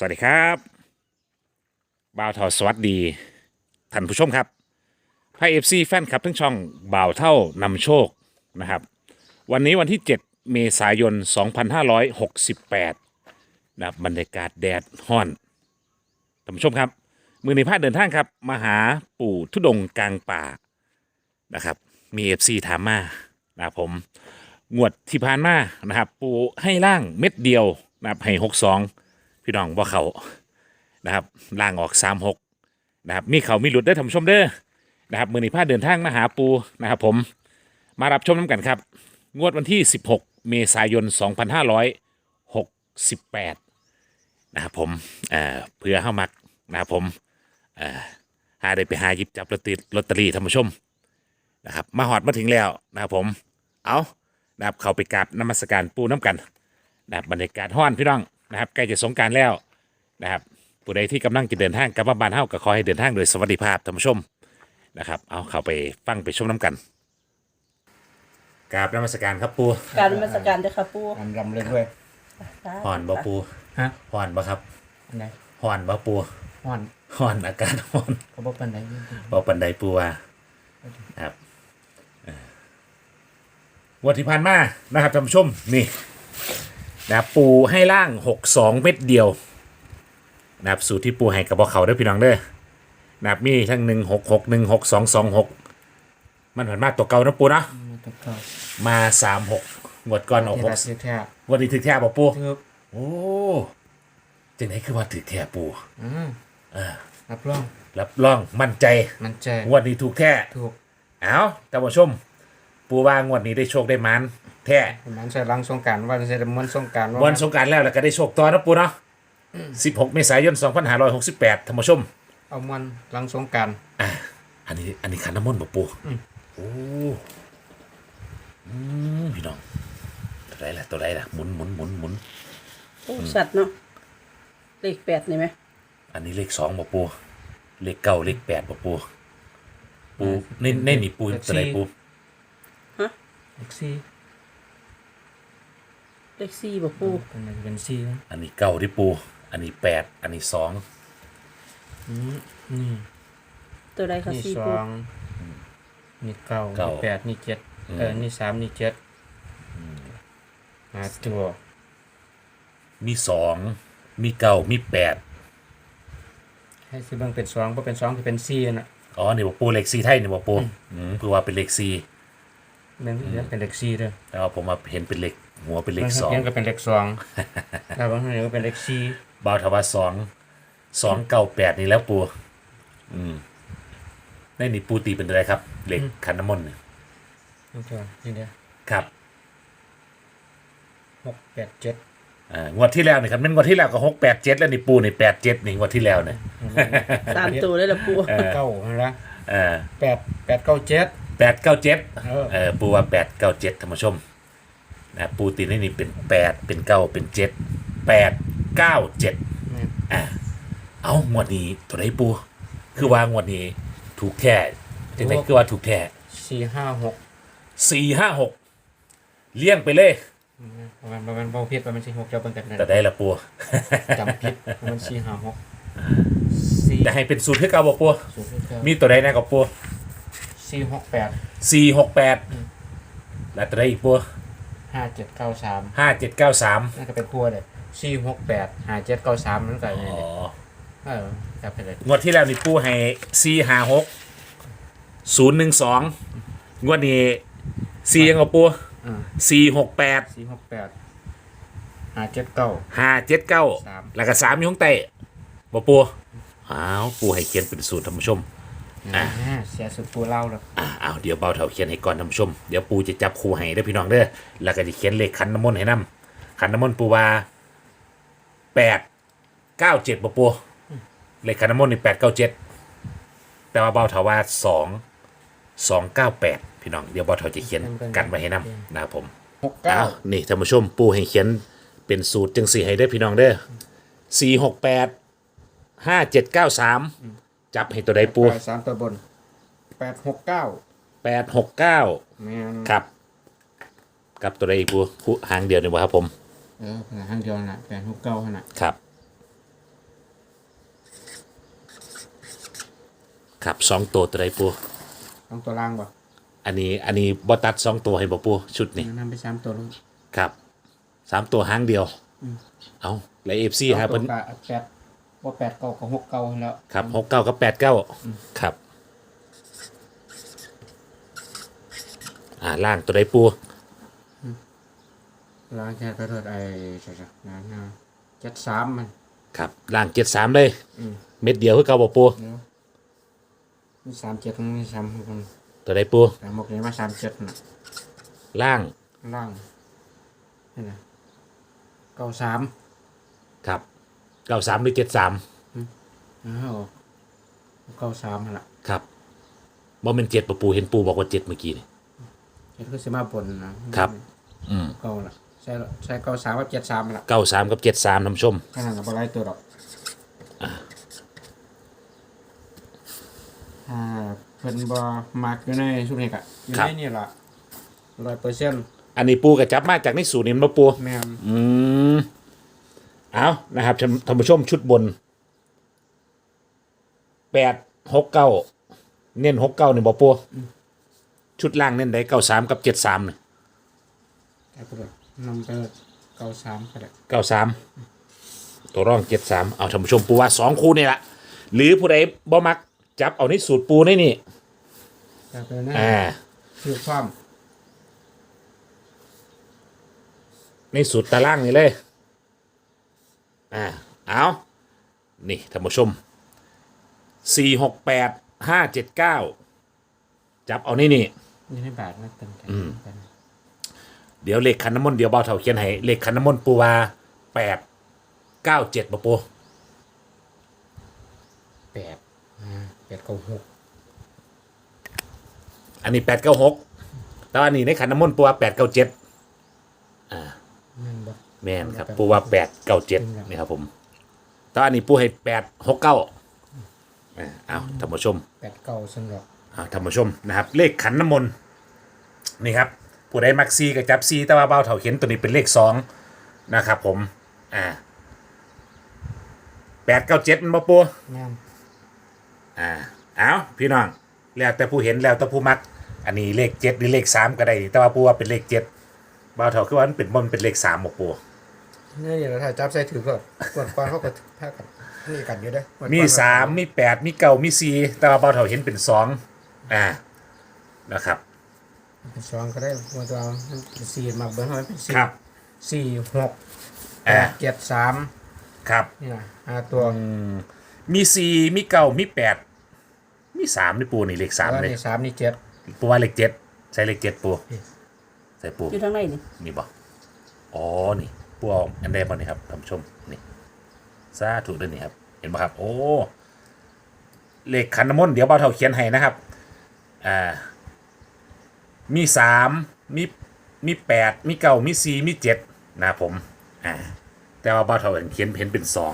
สวัสดีครับบ่าวเท่าสวัสดีท่านผู้ชมครับไพเอฟซีแฟนคลับทั้งช่องบ่าวเท่านำโชคนะครับ วันนี้วันที่ 7 เมษายน 2568นะครับบรรยากาศแดดฮ้อนท่านผู้ชมครับ มือในภาคเดินทางครับมาหาปู่ทุดงกลางป่านะครับ มีเอฟซีถามมานะครับผมงวดที่ผ่านมานะครับ ปู่ให้ล่างเม็ดเดียวนะครับให้หกสอง พี่น้องว่าเขานะครับล่างออกสามหกนะครับมีเขามีหลุดได้ท่าชมเด้อนะครับมือนี้พาเดินทางมาหาปูนะครับผมมารับชมน้ำกันครับ งวดวันที่ 16 เมษายน 2568 นะครับผมเอ่อเพื่อเข้ามักนะครับผมเอ่อหาได้ไปหาหยิบจับลอตเตอรี่ลอตเตอรี่ท่านผู้ชมนะครับมาหอดมาถึงแล้วนะครับผมเอานะครับเข้าไปกราบนมัสการปูน้ำกันนะครับบรรยากาศห้อนพี่น้อง นะครับใกล้จะสงกรารแล้วนะครับผู้ใดที่กำลังจะเดินทางกลับมาบ้านเฮาก็ขอให้เดินทางโดยสวัสดิภาพท่านผู้ชมนะครับเอาเข้าไปฟังไปชมน้ำกันกราบนมัสการครับปูการนมาสการเจ้าค่ะปูรำรำเลยด้วยห่อนบ่ปูฮะห่อนบ่ครับอันไหนห่อนบ่ปูห้อนห่อนอากาศห่อนเขาบอกปันไหนบ่ปันใดปูว่านะครับเอ่อวันที่ผ่านมานะครับท่านผู้ชมนี่ นะครับปูให้ล่างหกสองเม็ดเดียวนะครับสูตรที่ปูให้กับพวกเขาเด้อพี่น้องเด้อนะครับมีทั้งหนึ่งหกหกหนึ่งหกสองสองหกมันผ่านมาตัวเก่านะปูเนาะตะเกามาสามหกงวดก่อนออกเทหกระเทแท้วันนี้ถือแท้บ่ปูคือโอ้จังไหนคือว่าถือแท้ปูอืมรับรองรับรองมั่นใจมันใจงวดนี้ถูกแท้ถูกเอาท่านผู้ชม ปูว่างวดนี้ได้โชคได้มัน แท้มันใส่ลังสงกรารว่าใส่มวนสงกรารวันสงกรารแล้วแล้วก็ได้โชคต่อนะปูเนาะ16 เมษายน 2568ท่านผู้ชม เอามวนลังสงกรารอะอันนี้อันนี้ขันน้ำมนต์บ่ปูโอ้อืมพี่น้อง ตัวใดล่ะตัวใดล่ะหมุนหมุนหมุนหมุนโอ้สัตว์เนาะเลขแปดนี่ไหมอันนี้เลขสองบ่ปูเลขเก้าเลขแปดบ่ปูปูในในนี่ปูตัวใดปูเล็กซี่ เลขสี่บ่ปูเป็นเป็นซี่นะอันนี้เก้าที่ปู อันนี้แปด อันนี้สองนี่ตัวใดคะนี่สี่สปูองนี่เก้านี่แปดนี่เจ็ดเออนี่สามนี่เจ็ดหาตัวมีสอง มีเก้า มีแปด ให้ซื้อเบิ่งเป็นสองเพราะเป็นสองที่เป็นซี่น่ะอ๋อ นี่บ่ปูเลขสี่ไทยนี่บ่ปูอืมคือว่าเป็นเลขสี่ เบิ่งเดี๋ยวเป็นเลขซี่เด้อแต่ว่าผมมาเห็นเป็นเลขหัวเป็นเลขบางสองเพียงก็เป็นเลขสองแล้วบางทีก็เป็นเลขซี่บาวทว่าสองสองเก้าแปดนี่แล้วปูอืมในนี่ปูตีเป็นอะไรครับเลขขันน้ำมนต์นี่นี่ตัวนี่เดียวครับหกแปดเจ็ดอ่างวดที่แล้วนี่ครับเป็นงวดที่แล้วก็หกแปดเจ็ดแล้วนี่ปูนี่แปดเจ็ดนี่งวดที่แล้วเนี่ยสามตัวเลยละปูเก้านะเออแปดแปดเก้าเจ็ด แปดเก้าเจ็ดเออ เออปูว่าแปดเก้าเจ็ดท่านผู้ชมนะปูตีนี่นี่เป็นแปดเป็นเก้าเป็นเจ็ดแปดเก้าเจ็ดนี่อ่าเอางวดนี้ตัวไหนปู คือว่างวดนี้ถูกแท้จังไหนคือว่าถูกแท้สี่ห้าหกสี่ห้าหกเลี่ยงไปเลย ประมาณประมาณเบาเพียรประมาณสี่หกเจ้าเป็นกันนะแต่ได้ละปูจำผิดประมาณสี่ห้าหกสี่จะให้เป็นสูตรให้เก่าบ่ปูศูนย์เก้ามีตัวใดแน่กับปู สี่หกแปดสี่หกแปดแล้วตัวใดอีกปูห้าเจ็ดเก้าสามห้าเจ็ดเก้าสามนั่นก็เป็นคู่เลยสี่หกแปดห้าเจ็ดเก้าสามนั่นก็อ๋อเออจับไปเลยงวดที่แล้วนี่ปูให้สี่ห้าหกศูนย์หนึ่งสองงวดนี้สี่ยังกับปูอ่าสี่หกแปดสี่หกแปดห้าเจ็ดเก้าห้าเจ็ดเก้าสามแล้วก็สามอยู่ข้างใต้บ่ปูอ้าวปูให้เขียนเป็นสูตรท่านผู้ชม อ่าอ่าเสียสุดปูเล่าแล้วอ่าเอาเดี๋ยวเบาเถาเขียนให้ก่อนท่านผู้ชม เดี๋ยวปูจะจับคู่ให้ได้อพี่น้องเด้อแล้วก็จะเขียนเลขขันน้ำมนต์ให้นํขันน้ำมนต์ปูว่าแปดเก้าเจ็ดปูเลขขันน้ำมนต์นี่แปดเก้าเจ็ดแต่ว่าเบาเถาว่าสองสองเก้าแปดพี่น้องเดี๋ยวเบาเถาจะเขียนกันไว้ให้นํนะครับผมหกเก้าอ้าวนี่ท่านผู้ชมปูให้เขียนเป็นสูตรจังสี่ให้ได้อพี่น้องเด้อสี่หกแปดห้าเจ็ดเก้าสาม จับให้ตัวใดปูไปสามตัวบนแปดหกเก้าแปดหกเก้าครับ กับตัวใดอีกปูหางเดียวนี่บ่ครับผม เออหางเดียวนะแปดหกเก้าขนาดครับ ครับสองตัวตัวใดปู ต้องตัวล่างบ่อันนี้อันนี้บอตัดสองตัวให้บอปูชุดนี่นำไปสามตัวลูครับสามตัวหางเดียวเอาแล้วเอฟซีฮะเพิ่นแปด ว่าแปดเก้ากับหกเก้าแล้ว ครับหกเก้ากับแปดเก้าครับ อ่าล่างตัวใดปูล้างแค่กระโดดไอ้ใช่ๆนะนะเจ็ดสามมัน ครับล่างเจ็ดสามเลยอืมเม็ดเดียวคือเก่าบ่ปูเนาะมีสามเจ็ดมีสามหกมันตัวใดปูสามหกนี่มาสามเจ็ดน่ะล่างล่างนี่นะเก้าสามครับ เก้าสามหรือเจ็ดสามอ้าวเก้าสามนั่นล่ะครับบ่เป็นเจ็ดปะปูเห็นปูบอกว่าเจ็ดเมื่อกี้นี่เจ็ดก็สิมาปนนะครับ อืมเก้าละใช่ละใช่เก้าสามกับเจ็ดสามนั่นล่ะเก้าสามกับเจ็ดสามท่านผู้ชมขนาดกับอะไรตัวดอกอ่าเพิ่นบ่มักอยู่ในชุดนี้กะอยู่ในนี่ล่ะร้อยเปอร์เซ็นต์อันนี้ปูกระจับมาจากในสูตรนี้มาปูแม่นอืม เอานะครับท่านท่านผู้ชมชุดบนแปดหกเก้าเน้นหกเก้านี่บ่ปูชุดล่างเน้นได้เก้าสามกับเจ็ดสามนี่แต่ก็แบบนำไปเก้าสามก็ได้เก้าสามตัวร่องเจ็ดสามเอาท่านผู้ชมปูว่าสองคู่นี่ละหรือผู้ใดบ่มัก จับเอาในสูตรปูในนี่แต่เป็นนะอ่าคือความ ในสูตรตารางนี่เลย อ่าเอานี่ท่านผู้ชมสี่หกแปดห้าเจ็ดเก้าจับเอานี่นี่นี่ในบาทนะเต็มใจกันเดี๋ยวเลขขันน้ำมนต์เดี๋ยวเบาเถาเขียนให้เลขขันน้ำมนต์ปูวาแปดเก้าเจ็ดปะปูแปดอ่าแปดเก้าหกอันนี้แปดเก้าหกแต่ว่านี่ในขันน้ำมนต์ปูวาแปดเก้าเจ็ดนั่นบ่ แม่นครับ ปูวาแปดเก้าเจ็ดนี่ครับผมแต่ว่าอันนี้ปูให้แปดหกเก้าอ่าเอาท่านผู้ชมแปดเก้าสำหรับอ่าท่านผู้ชมนะครับ เลขขันน้ำมนต์นี่ครับผู้ใดมักซีกับจับซีแต่ว่าเบาเถาเขียนตัวนี้เป็นเลขสองนะครับผม อ่าแปดเก้าเจ็ดมันบ่ปูแม่นอ่า เอาพี่น้อง แล้วแต่ผู้เห็นแล้วแต่ผู้มัก อันนี้เลขเจ็ดหรือเลขสามก็ได้ แต่ว่าปูว่าเป็นเลขเจ็ดเบาเถาคือว่ามันเป็นบนเป็นเลขสามบ่ปู นี่เดี๋ยวเราถ่ายจับใส่ถือก่อนกดก่อนเขาก็แพ้กันนี่กันอยู่เด้อมีสามมีแปดมีเก้ามีสี่แต่ว่าเบาเถาเห็นเป็นสองอ่านะครับ เป็นสองก็ได้ตัวตัวมันเป็นสี่มาเบิ้ลให้มันเป็นสี่ครับสี่หกแปอ่าดเจ็ดสามครับนี่นะห้าตัวอืมมีสี่มีเก้ามีแปดมีสามนี่ปูนี่เลขสามแล้วเลยนี่สามนี่เจ็ดปูว่าเลขเจ็ดใส่เลขเจ็ดปูใส่ปูอยู่ทางไหนนี่ นี่บอกอ๋อนี่ ปูเอาอันใดบ้างนี่ครับท่านผู้ชมนี่ซาถูกด้วยนี่ครับ เห็นไหมครับ โอ้เลขขันน้ำมนต์เดี๋ยวเบาเท่าเขียนให้นะครับอ่ามีสามมีมีแปดมีเก้ามีสี่มีเจ็ดนะผมอ่าแต่ว่าเบาเท่าเขียนเห็นเป็นสอง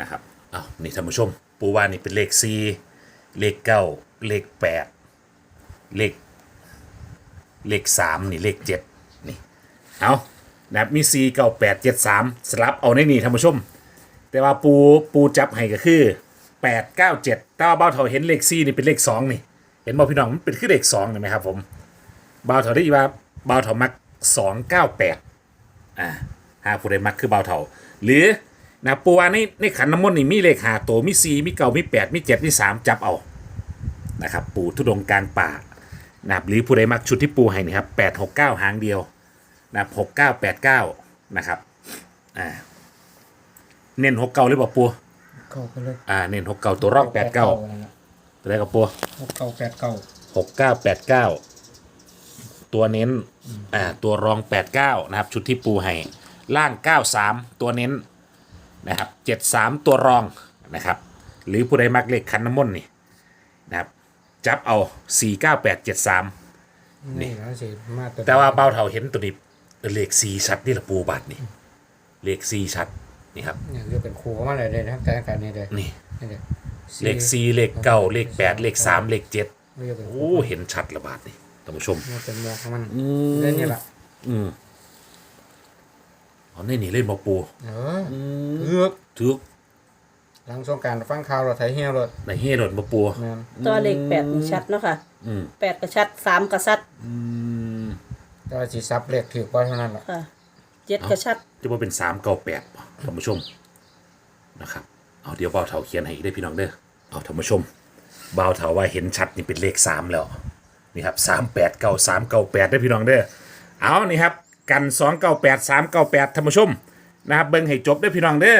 นะครับอ้าวนี่ท่านผู้ชม ปูว่านี่เป็นเลขสี่เลขเก้าเลขแปดเลขเลขสามนี่เลขเจ็ดนี่เอา นะครับมีสี่เก้าแปดเจ็ดสามสลับเอาในนี่ท่านผู้ชม แต่ว่าปูปูจับให้ก็คือแปดเก้าเจ็ดแต่ว่าเบ้าเถาเห็นเลขสี่นี่เป็นเลขสองนี่ เห็นบ่พี่น้องมันเป็นคือเลขสองเห็นไหมครับผมเบ้าเถาได้ยินว่าเบ้าเถามักสองเก้าแปดอ่าหาผู้ใดมักคือเบ้าเถาหรือนะปูว่าในในขันน้ำมนต์นี่มีเลขหาตัวมีสี่มีเก้ามีแปดมีเจ็ดมีสามจับเอานะครับปูทุดงกลางป่านะครับหรือผู้ใดมักชุดที่ปูให้นี่ครับแปดหกเก้าหางเดียว นะครับหกเก้าแปดเก้านะครับอ่าเน้นหกเก้าหรือเปล่าปูเก้าก็เลยอ่าเน้นหกเก้าตัวร่องแปดเก้าตัวใดกับปูหกเก้าแปดเก้าหกเก้าแปดเก้าตัวเน้นอ่าตัวรองแปดเก้านะครับ ชุดที่ปูให้ล่างเก้าสามตัวเน้นนะครับเจ็ดสามตัวรองนะครับ หรือผู้ใดมักเลขคันน้ำมนต์นี่นะครับจับเอาสี่เก้าแปดเจ็ดสามนี่นะสิมาตัวแต่ว่าเบ้าเท่าเห็นตัวนี้ เลขสี่ชัดนี่แหละปูบัตรนี่เลขสี่ชัดนี่ครับเนี่ยเรียกเป็นครูเข้ามาเลยเลยนะครับแต่การนี้เลยนี่นี่เลยเลขสี่เลขเก้าเลขแปดเลขสามเลขเจ็ดเรียกเป็นครูโอ้เห็นชัดละบาทนี่ท่านผู้ชมมันเป็นหมวกของมันอืเล่นนี่แหละอืมเอาในนี่เล่นมาปูเออเลือกถือหลังสงกรารฟังข่าวรถไถเฮียรถในเฮโดนบ่ปูแม่นตัวเลขแปดนี่ชัดเนาะค่ะอืมแปดก็ชัดสามก็ชัดอืม แต่ว่าสิซับเลขถือว่าเท่านั้นแหละค่ะเจ็ดก็ชัดจะว่าเป็นสามเก้าแปดท่านผู้ชมนะครับเอาเดี๋ยวเบาเถาเขียนให้อีกได้อพี่น้องเด้อเอาท่านผู้ชมเบาเถาว่าเห็นชัดนี่เป็นเลขสามแล้วนี่ครับสามแปดเก้าสามเก้าแปดได้อพี่น้องเด้อเอานี่ครับกันสองเก้าแปดสามเก้าแปดท่านผู้ชมนะครับเบิ่งให้จบได้อพี่น้องเด้อ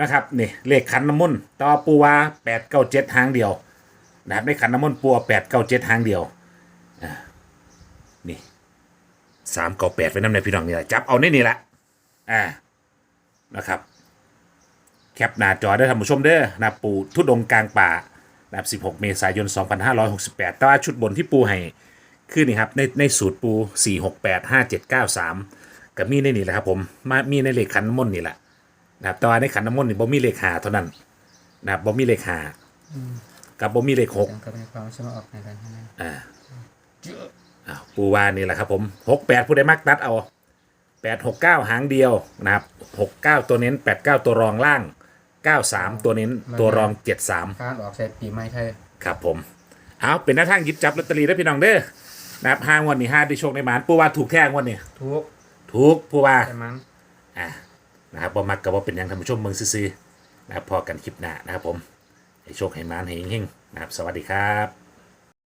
นะครับนี่เลขขันน้ำมนต์ต่อปูวาแปดเก้าเจ็ดหางเดียวนะครับในขันน้ำมนต์ปัวแปดเก้าเจ็ดหางเดียวอ่านี่ สามเก้าแปดไว้น้ำในพี่น้องนี่แหละจับเอาในนี่แหละอ่านะครับ แคปหน้าจอได้อท่านผู้ชมเด้อนะปูทุดงค์กลางป่านะครับ 16 เมษายน 2568แต่ว่าชุดบนที่ปูให้คือนี่ครับในในสูตรปู 468 5793 กับมีในนี่แหละครับผมมามีในเลขขันน้ำมนต์นี่แหละนะครับแต่ว่าในขันน้ำมนต์นี่บ่มีเลขหาเท่านั้นนะครับบ่มีเลขหากับบ่มีเลขหกยังก็มีความสมออกในกันเท่านั้นอ่าอ้าวปูว่านี่แหละครับผมหกแปดผู้ใดมักตัดเอาแปดหกเก้าหางเดียวนะครับหกเก้าตัวเน้นแปดเก้าตัวรองล่างเก้าสามตัวเน้นตัวรองเจ็ดสามการออกใส่ปีใหม่ไทยครับผมเอาเป็นหน้าทางหยิบจับลอตเตอรี่ได้พี่น้องเด้อนะครับห้างวันนี้ห้าได้โชคในหมานปูว่าถูกแท่งวันนี้ทุกถูกปูว่าใช่มั้งอ่านะครับบ่มักกับว่าเป็นหยังท่านผู้ชมเมืองซื่อๆนะครับพอกันคลิปหน้านะครับผมให้โชคให้หมานให้เฮงๆนะครับ สวัสดีครับ